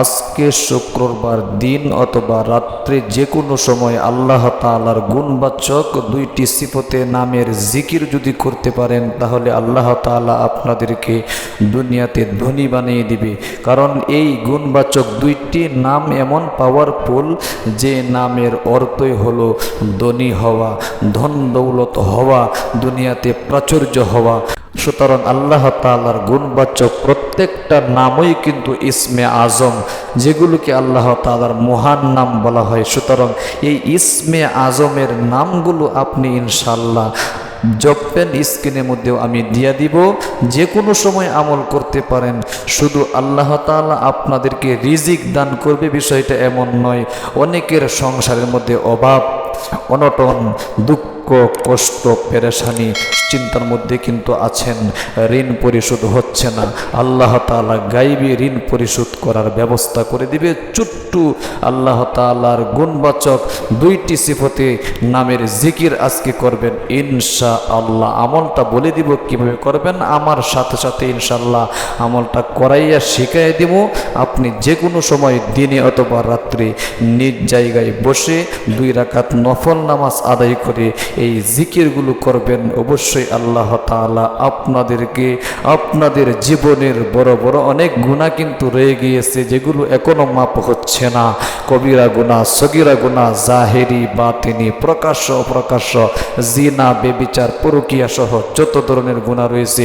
আজকে শুক্রবার দিন অথবা রাত্রে যে কোনো সময় আল্লাহ তাআলার গুণবাচক দুইটি সিফতে নামের জিকির যদি করতে পারেন, তাহলে আল্লাহ তাআলা আপনাদেরকে দুনিয়াতে ধনী বানিয়ে দিবে। কারণ এই গুণবাচক দুইটি নাম এমন পাওয়ারফুল যে নামের অর্থই হলো ধনী হওয়া, ধন দৌলত হওয়া, দুনিয়াতে প্রাচুর্য হওয়া। সুতরাং আল্লাহ তাআলার গুণবাচক প্রত্যেকটা নামই কিন্তু ইসমে আজম, যেগুলোকে আল্লাহ তালার মহান নাম বলা হয়। সুতরাং এই ইসমে আজমের নামগুলো আপনি ইনশাল্লাহ জপেন, স্ক্রিনের মধ্যেও আমি দিয়া দিব। যে কোনো সময় আমল করতে পারেন। শুধু আল্লাহ তাআলা আপনাদেরকে রিজিক দান করবে, বিষয়টা এমন নয়। অনেকের সংসারের মধ্যে অভাব, অনটন, দুঃখ, কষ্ট, পেরেশানি চিন্তার মধ্যে কিন্তু আছেন। ঋণ পরিশোধ হচ্ছে না। আল্লাহ তাআলা গাইবি ঋণ পরিশোধ করার ব্যবস্থা করে দিবে। চুট্টু আল্লাহ তাআলার গুণবাচক দুইটি সিফতে নামের জিকির আজকে করবেন। ইনশা আল্লাহ আমলটা বলে দিব, কীভাবে করবেন? আমার সাথে সাথে ইনশাল্লাহ আমলটা করাইয়া শিখাই দিব। আপনি যে কোনো সময় দিনে অথবা রাত্রে নিজ জায়গায় বসে দুই রাকাত নফল নামাজ আদায় করে এই জিকিরগুলো করবেন। অবশ্যই আল্লাহ তাআলা আপনাদেরকে, আপনাদের জীবনের বড় বড় অনেক গুণা কিন্তু রয়ে গিয়েছে, যেগুলো এখনও মাপ হচ্ছে না। কবিরা গুণা সগিরা গুণা জাহেরি, বাতিনি, প্রকাশ্য, অপ্রকাশ্য, জিনা, বেবিচার, পরকিয়া সহ যত ধরনের গুণা রয়েছে,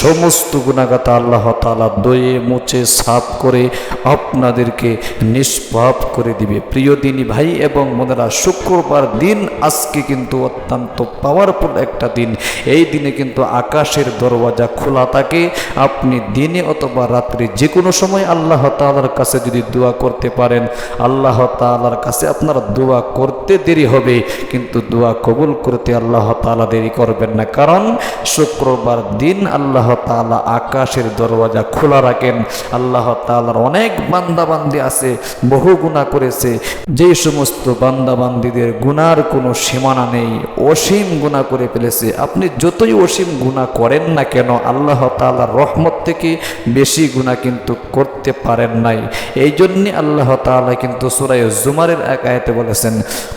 সমস্ত গুণাগাতা আল্লাহ তালা দয়ে, মুছে, সাফ করে আপনাদেরকে নিষ্পাপ করে দিবে। প্রিয় দিনী ভাই এবং বোনেরা, শুক্রবার দিন আজকে কিন্তু অত্যন্ত পাওয়ারফুল একটা দিন। এই দিনে কিন্তু আকাশের দরওয়াজা খোলা থাকে। আপনি দিনে অথবা রাত্রে যে কোনো সময় আল্লাহ তালার কাছে যদি দোয়া করতে পারেন, আল্লাহ তালার কাছে আপনার দোয়া করতে দেরি হবে। কিন্তু দোয়া কবুল করতে আল্লাহ তাআলা দেরি করবেন না। কারণ শুক্রবার দিন আল্লাহ তাআলা আকাশের দরওয়াজা খোলা রাখেন। আল্লাহ তালার অনেক বান্দাবান্দি আছে, বহু গুণা করেছে। যেই সমস্ত বান্দাবান্দিদের গুনার কোনো সীমানা নেই, অসীম গুণা করে ফেলেছে। আপনি যতই অসীম গুণা করেন না কেন, আল্লাহ তাআলার রহমত থেকে বেশি গুণা কিন্তু করতে পারেন নাই। এই জন্যে আল্লাহ তাআলা কিন্তু সুরায় জুমারের এক আয়াতে বলেছেন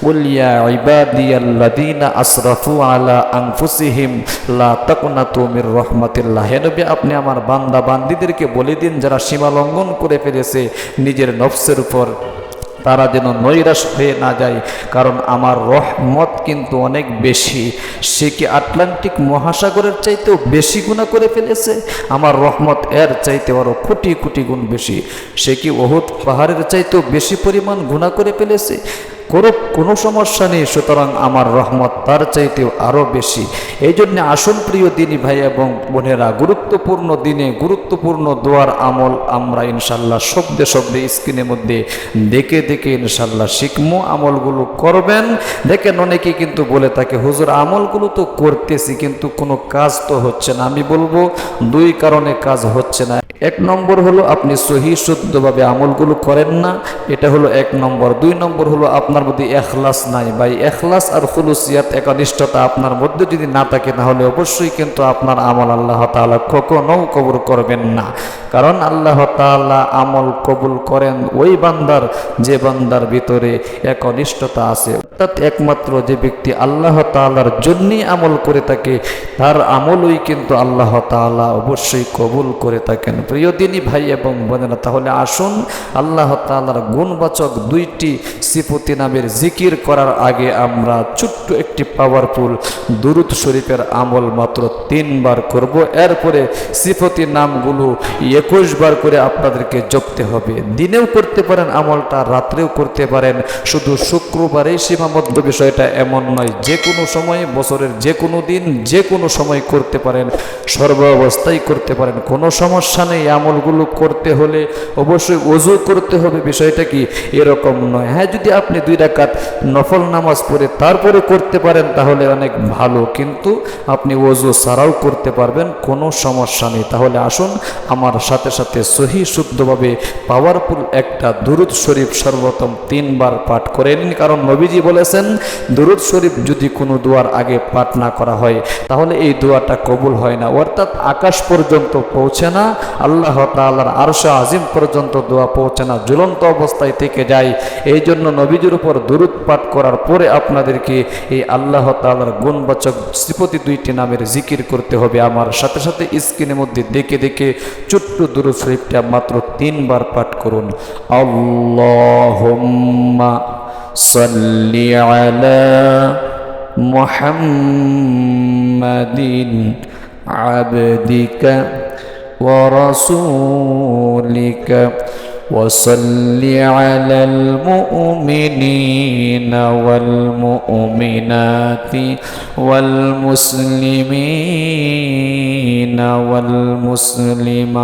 উলিয়া আসরাফু আলা আনফুসিহিম, লা তাকুনাতু মির রাহমাতিল্লাহ। হে নবী, আপনি আমার বান্দা বান্দিদেরকে বলে দিন, যারা সীমা লঙ্ঘন করে ফেলেছে, নিজের নফসের উপর। তারা যেন নৈরাশ হয়ে না যায়। কারণ আমার রহমত কিন্তু অনেক বেশি। সে কি আটলান্টিক মহাসাগরের চাইতেও বেশি গুণা করে ফেলেছে? আমার রহমত এর চাইতে আরও কোটি কোটি গুণ বেশি। সে কি ওহুদ পাহাড়ের চাইতেও বেশি পরিমাণ গুণা করে ফেলেছে? কোনো কোনো সমস্যা নেই, সুতরাং আমার রহমত তার চাইতেও আরও বেশি। এই জন্য আসল প্রিয় দিনী ভাই এবং বোনেরা, গুরুত্বপূর্ণ দিনে গুরুত্বপূর্ণ দোয়ার আমল আমরা ইনশাল্লাহ শব্দে শব্দে স্ক্রিনের মধ্যে দেখে দেখে ইনশাল্লাহ শিখমো, আমলগুলো করবেন। দেখেন অনেকে কিন্তু বলে থাকে, হুজুর, আমলগুলো তো করতেছি, কিন্তু কোনো কাজ তো হচ্ছে না। আমি বলব, দুই কারণে কাজ হচ্ছে না। এক নম্বর হলো আপনি সহি, শুদ্ধভাবে আমলগুলো করেন না, এটা হলো এক নম্বর। দুই নম্বর হলো আপনার মধ্যে এখলাস নাই বা এখলাস আর খুলুসিয়াত একনিষ্ঠতা আপনার মধ্যে যদি না থাকে, তাহলে অবশ্যই কিন্তু আপনার আমল আল্লাহ তাআলা কখনও কবুল করবেন না। কারণ আল্লাহ তাআলা আমল কবুল করেন ওই বান্দার, যে বান্দার ভিতরে একনিষ্ঠতা আছে। অর্থাৎ একমাত্র যে ব্যক্তি আল্লাহ তাআলার জন্যই আমল করে থাকে, তার আমলই কিন্তু আল্লাহ তাআলা অবশ্যই কবুল করে থাকেন। প্রিয় দিনী ভাই এবং বোনেরা, তাহলে আসুন আল্লাহ তাআলার গুণবাচক দুইটি সিফতি নামের জিকির করার আগে আমরা ছোট্ট একটি পাওয়ারফুল দুরুদ শরীফের আমল মাত্র তিনবার করব। এরপরে সিফতি নামগুলো একুশ বার করে আপনাদেরকে জপতে হবে। দিনেও করতে পারেন আমলটা, রাত্রেও করতে পারেন। শুধু শুক্রবারেই সীমাবদ্ধ বিষয়টা এমন নয় যে কোনো সময়ে, বছরের যে কোনো দিন যে কোনো সময় করতে পারেন সর্ব অবস্থায় করতে পারেন। কোনো সমস্যা নেই আমলগুলো করতে হলে অবশ্যই অজু করতে হবে। বিষয়টা কি? এরকম নয়। হ্যাঁ যদি আপনি দুই রাকাত নফল নামাজ পড়ে তারপরে করতে পারেন, তাহলে অনেক ভালো। কিন্তু আপনি অজু ছাড়াও করতে পারবেন, কোনো সমস্যা নেই। তাহলে আসুন, আমার সাথে সাথে সহি শুদ্ধভাবে পাওয়ারফুল একটা দুরুদ শরীফ সর্বপ্রথম তিনবার পাঠ করে নিন। কারণ নবীজি বলেছেন, দুরুদ শরীফ যদি কোনো দোয়ার আগে পাঠ না করা হয়, তাহলে এই দোয়াটা কবুল হয় না। অর্থাৎ আকাশ পর্যন্ত পৌঁছে না, আল্লাহ তাআলার আরশা আজিম পর্যন্ত দোয়া পৌঁছে না, ঝুলন্ত অবস্থায় থেকে যায়। এই জন্য নবীজির উপর দুরুদ পাঠ করার পরে আপনাদেরকে এই আল্লাহ তাআলার গুণবাচক শ্রীপতি দুইটি নামের জিকির করতে হবে আমার সাথে সাথে স্ক্রিনের মধ্যে দেখে দেখে ছোট্ট দুরুদ শরীফটা মাত্র তিনবার পাঠ করুন আল্লাহুম্মা সাল্লি আলা মুহাম্মাদিন আবদিকা ورسولك وصل على المؤمنين والمؤمنات والمسلمين والمسلمات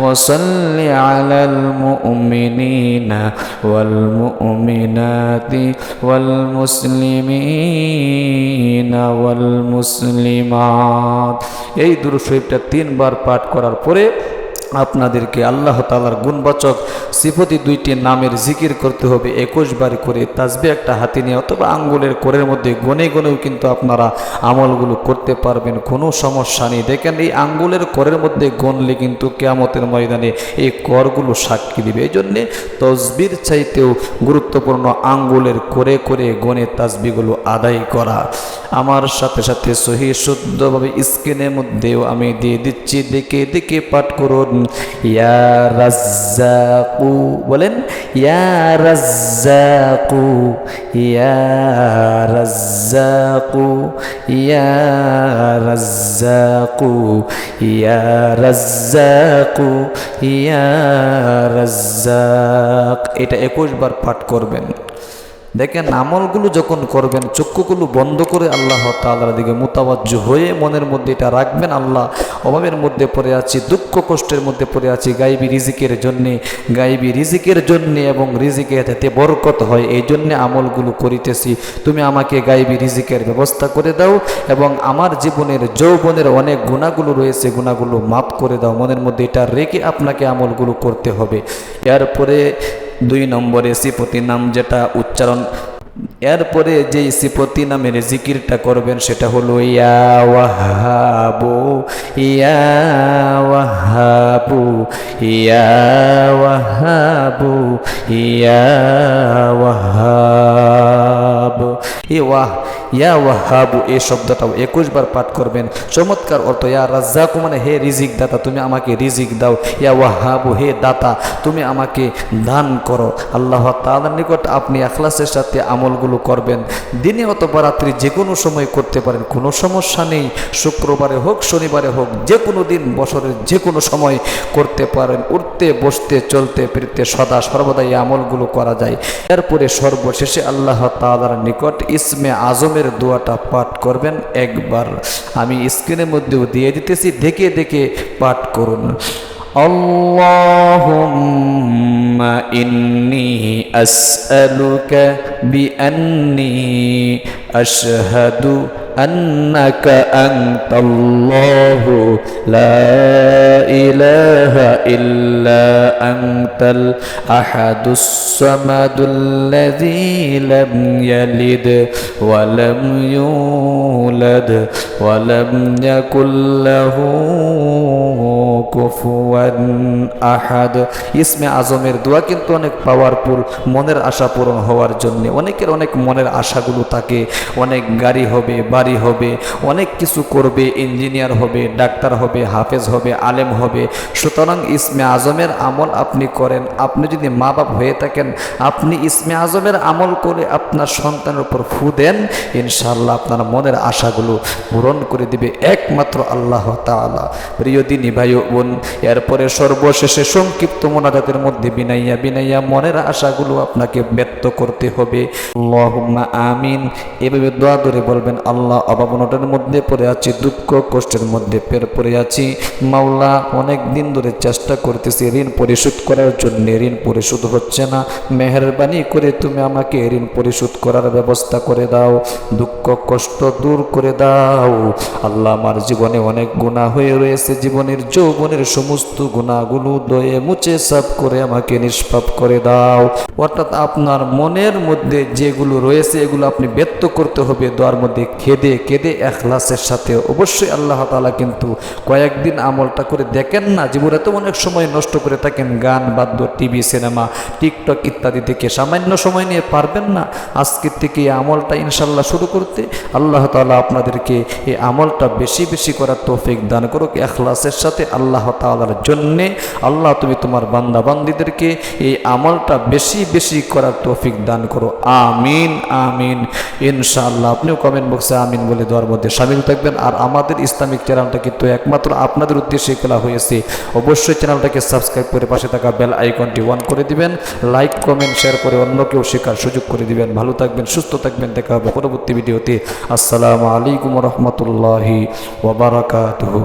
وصل على المؤمنين والمؤمنات والمسلمين والمسلمات এই দুরূদ শরীফটা তিনবার পাঠ করার পরে আপনাদেরকে আল্লাহ তালার গুণবাচক সিফতি দুইটি নামের জিকির করতে হবে, একুশ বার করে তাজবে একটা হাতি নিয়ে অথবা আঙ্গুলের কোরের মধ্যে গনে গনেও কিন্তু আপনারা আমলগুলো করতে পারবেন, কোনো সমস্যা নেই। দেখেন, এই আঙ্গুলের করের মধ্যে গনলে কিন্তু কেয়ামতের ময়দানে এই করগুলো সাক্ষী দিবে। এই জন্যে তসবির চাইতেও গুরুত্বপূর্ণ আঙ্গুলের করে করে গনে তাজবিগুলো আদায় করা। আমার সাথে সাথে সহি শুদ্ধভাবে স্ক্রিনের মধ্যেও আমি দিয়ে দিচ্ছি, দেখে দেখে পাঠ করুন। ইয়া রাজ্জাকু, বলেন, ইয়া রাজ্জাকু ইয়া রাজ্জাকু ইয়া রাজ্জাকু ইয়া রাজ্জাকু, ইয়া রাজ্জাক। এটা একুশ বার পাঠ করবেন। দেখেন আমলগুলো যখন করবেন, চক্ষুগুলো বন্ধ করে আল্লাহ তাআলার দিকে মোতাবাজ্য হয়ে মনের মধ্যে এটা রাখবেন। আল্লাহ অভাবের মধ্যে পড়ে আছি, দুঃখ কষ্টের মধ্যে পড়ে আছি, গাইবি রিজিকের জন্যে, গাইবি রিজিকের জন্যে এবং রিজিকে যাতে বরকত হয়, এই জন্যে আমলগুলো করিতেছি। তুমি আমাকে গাইবি রিজিকের ব্যবস্থা করে দাও এবং আমার জীবনের যৌবনের অনেক গুণাগুলো রয়েছে, গুণাগুলো মাফ করে দাও। মনের মধ্যে এটা রেখে আপনাকে আমলগুলো করতে হবে। এরপরে দুই নম্বরে সিপতি নাম যেটা উচ্চারণ। এরপরে যে সিপতি নামের জিকিরটা করবেন সেটা হলো ইয়া ওয়াহাবু ইয়া ওয়াহাবু। ই ওয়াহ, ইয়া ওয়াহাবু এই শব্দটাও একুশ বার পাঠ করবেন। চমৎকার অর্থ, ইয়া রাজ্জাকু মানে হে রিজিক দাতা, তুমি আমাকে রিজিক দাও। ইয়া ওয়াহাবু, হে দাতা, তুমি আমাকে দান করো। আল্লাহ তাআলার নিকট আপনি আখলাসের সাথে আমলগুলো করবেন। দিনে অথবা রাত্রি যে কোনো সময় করতে পারেন, কোনো সমস্যা নেই। শুক্রবারে হোক, শনিবারে হোক যে কোনো দিন, বছরের যে কোনো সময় করতে পারেন। উঠতে, বসতে, চলতে, ফিরতে সদা সর্বদা এই আমলগুলো করা যায়। এরপরে সর্বশেষে আল্লাহ তাআলার নিকট ইসমে আজমের দোয়াটা পাঠ করবেন একবার আমি স্ক্রিনের মধ্যেও দিয়ে দিতেছি দেখে দেখে পাঠ করুন اللهم إني أسألك بأني أشهد أنك أنت الله لا إله إلا أنت الأحد الصمد الذي لم يلد ولم يولد ولم يكن له কুফুয়ান আহাদ ইসমে আজমের দোয়া কিন্তু অনেক পাওয়ারফুল মনের আশা পূরণ হওয়ার জন্য অনেকের অনেক মনের আশাগুলো থাকে অনেক গাড়ি হবে বাড়ি হবে অনেক কিছু করবে ইঞ্জিনিয়ার হবে ডাক্তার হবে হাফেজ হবে আলেম হবে সুতরাং ইসমে আজমের আমল আপনি করেন। আপনি যদি মা বাপ হয়ে থাকেন, আপনি ইসমে আজমের আমল করে আপনার সন্তানের উপর ফু দেন ইনশাল্লাহ আপনার মনের আশাগুলো পূরণ করে দিবে একমাত্র আল্লাহ তাআলা। প্রিয় দিনী ভাই রাজিউন এরপরে সর্বশেষে সংক্ষিপ্ত মোনাজাতের মধ্যে বিনাইয়া বিনাইয়া মনের আশাগুলো আপনাকে ব্যক্ত করতে হবে। আমিন। এভাবে দোয়া ধরে বলবেন, আল্লাহ অভাবনটার মধ্যে পড়ে আছি, দুঃখ কষ্টের মধ্যে পের পড়ে আছি। মাওলা, অনেক দিন ধরে চেষ্টা করতেছি ঋণ পরিশোধ করার জন্য ঋণ পরিশোধ হচ্ছে না। মেহরবানি করে তুমি আমাকে ঋণ পরিশোধ করার ব্যবস্থা করে দাও। দুঃখ, কষ্ট দূর করে দাও। আল্লাহ আমার জীবনে অনেক গুণা হয়ে রয়েছে। জীবনের যৌবনের সমস্ত গুণাগুলো দয়ে মুছে সাফ করে আমাকে নিষ্পাপ করে দাও। অর্থাৎ আপনার মনের মধ্যে যেগুলো রয়েছে, এগুলো আপনি ব্যক্ত করতে হবে। দোয়ার মধ্যে খেদে, কেঁদে এখলাসের সাথে অবশ্যই আল্লাহ তালা কিন্তু কয়েকদিন আমলটা করে দেখেন না। জীবনে তো অনেক সময় নষ্ট করে থাকেন। গান বাদ্য, টিভি, সিনেমা, টিকটক ইত্যাদি থেকে সামান্য সময় নিয়ে পারবেন না। আজকের থেকে এই আমলটা ইনশাল্লাহ শুরু করতে আল্লাহ তালা আপনাদেরকে এই আমলটা বেশি বেশি করার তৌফিক দান করুক। এখলাসের সাথে আল্লাহ তালার জন্যে আল্লাহ তুমি তোমার বান্দা বান্দিদেরকে এই আমলটা বেশি বেশি করার তৌফিক দান করো। আমিন আমিন। ইনশাআল্লাহ আপনিও কমেন্ট বক্সে আমিন বলে দেওয়ার মধ্যে সামিল থাকবেন। আর আমাদের ইসলামিক চ্যানেলটা কিন্তু একমাত্র আপনাদের উদ্দেশ্যে খোলা হয়েছে। অবশ্যই চ্যানেলটাকে সাবস্ক্রাইব করে পাশে থাকা বেল আইকনটি অন করে দিবেন, লাইক, কমেন্ট, শেয়ার করে অন্য কেউ শেখার সুযোগ করে দিবেন। ভালো থাকবেন, সুস্থ থাকবেন, দেখা হবে পরবর্তী ভিডিওতে। আসসালামু আলাইকুম রহমতুল্লাহি ওবরাকাতুহু